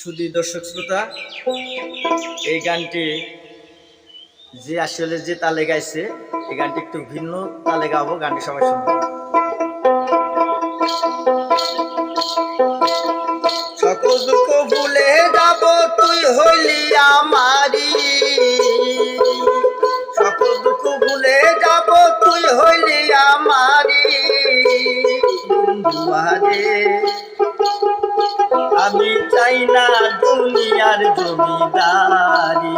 শুধু দর্শক শ্রোতা, এই গানটি যে আসলে যে তালে গাইছে, এই গানটি একটু ভিন্ন তালে গাবো, গানটি সবাই শুনব। সকল দুঃখ তুই হইলি তুই হইলি চাই না দুনিয়ার জমিদারি।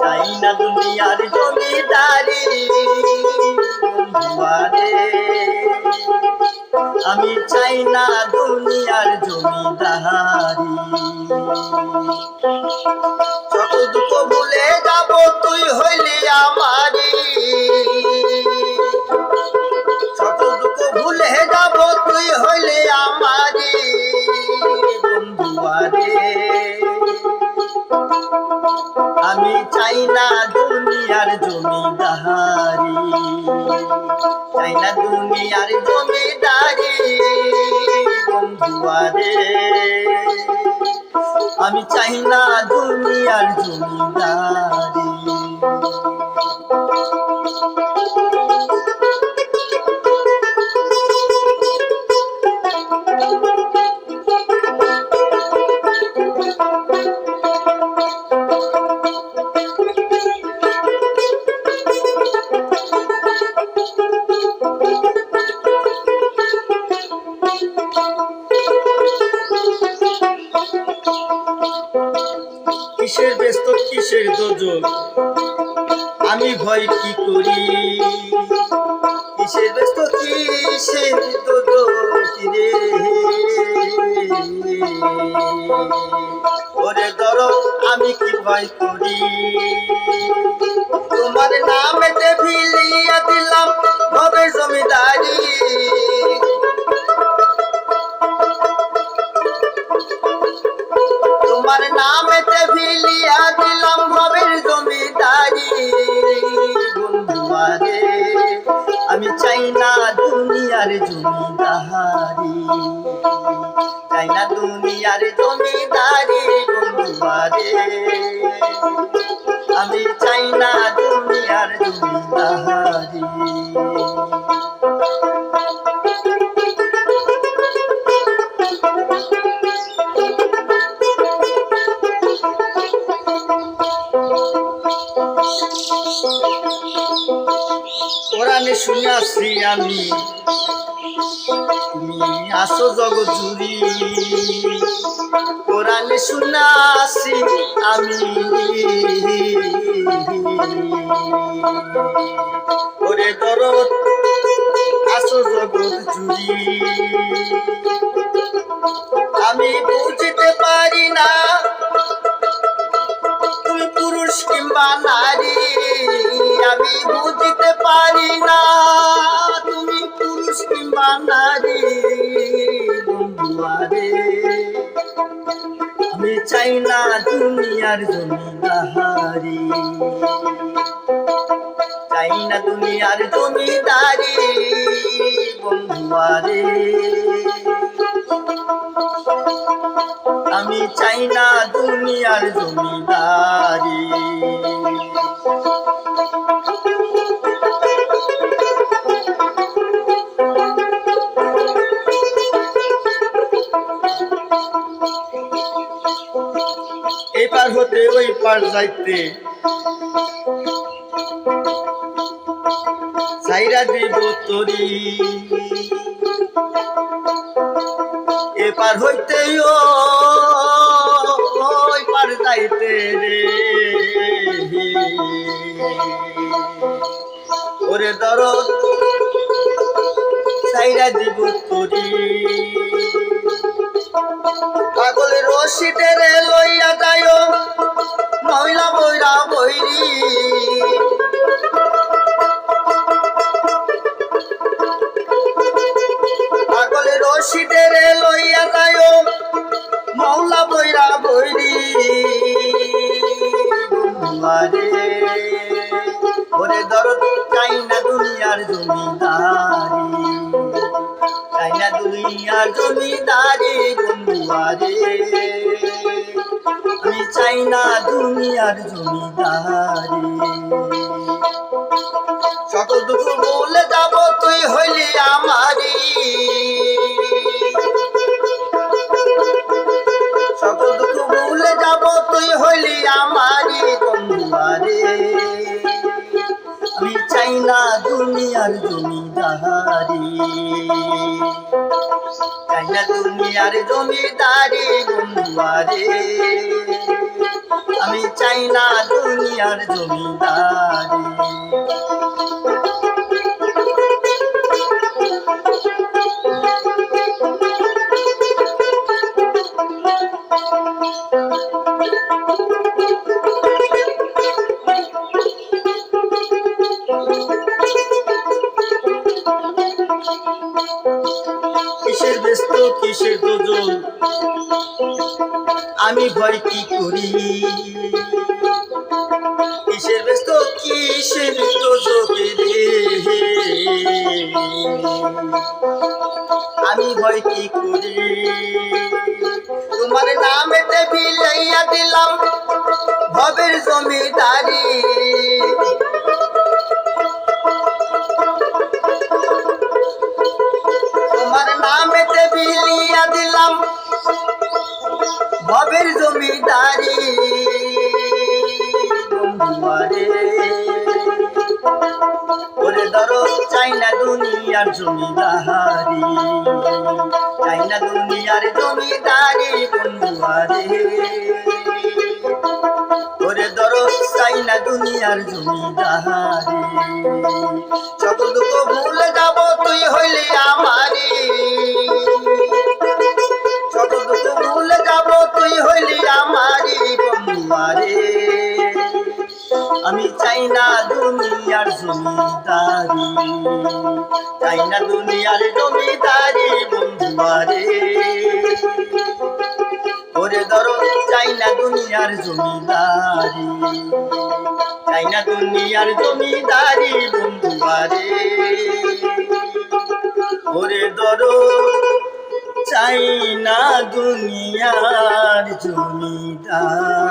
চাই না দুনিয়ার জমিদারি আমি চাই না দুনিয়ার জমিদারি। সকল দুঃখ ভুলে যাব তুই হইলি আমারি। না দুনিয়ার জমিদারি? আমি চাই না দুনিয়ার জমিদারি। কিসের আমি ভয় কি করি? কিসের ব্যস্ত কিসের তো রে? ওরে ধরো আমি কি ভয় করি? বন্ধুয়ারে আমি চাই না দুনিয়ার জমিদারি। চাই না দুনিয়ার জমিদারি বন্ধুয়ারে। আমি চাই না দুনিয়ার কোরআনে শুনিয়াছি আমি। তুমি আসো জগৎ জুড়ি। কোরআনে শুনাছি আমি। ওরে দরদ, আসো জগৎ জুড়ি। আমি বুঝতে পারি না পুরুষ কিংবা নারী আমি বুঝতে পারি না। তুমি পুরুষ কিংবা নারী বন্ধুয়ারে আমি চাই না দুনিয়ার জমিদারি। চাই না দুনিয়ার জমিদারি বন্ধুয়ারে আমি চাই না দুনিয়ার জমিদারি। এপার হতে ওই পার যাইতে। সাইরা দেব তরি। এপার হইতে ওই পার যাইতে রে। ওরে দর সাইরা দিব তরি। পাগলের রশিদের লইয়া যায় ওরে দরদ চাই না দুনিয়ার জমিদারি? চাই না দুনিয়ার জমিদারি বন্ধুয়ারে আমি চাই না দুনিয়ার জমিদারি। সকল দুঃখ বলে যাব, তুই হইলি আমারি চাই না দুনিয়ার জমিদারি। চাই না দুনিয়ার জমিদারি বন্ধুয়ারে। আমি চাই না দুনিয়ার জমিদারি। কিসের ব্যস্ত, কিসের দুজন আমি ভয় কি করি? কিসের ব্যস্ত, কিসের দুজকে আমি ভয় কি করি? তোমার নামেতে বিলাইয়া দিলাম, ভবের জমিদারি। নামেতে দিলাম। ভবের জমিদারি ওরে ধরো চাই না দুনিয়ার জমিদারি। চাই না দুনিয়ার জমিদারি বন্ধুয়ারে ওরে ধরো চাই না দুনিয়ার জমিদারি। সকল দুঃখ ভুলে যাব, তুই হইলি আমারি। বন্ধুয়ারে আমি চাই না দুনিয়ার জমিদারি, চাই না দুনিয়ার জমিদারি বন্ধুয়ারে ওরে ধরো, চাই না দুনিয়ার জমিদারি, চাই না দুনিয়ার জমিদারি বন্ধুয়ারে ওরে ধরো চাই না দুনিয়ার জমিদারি।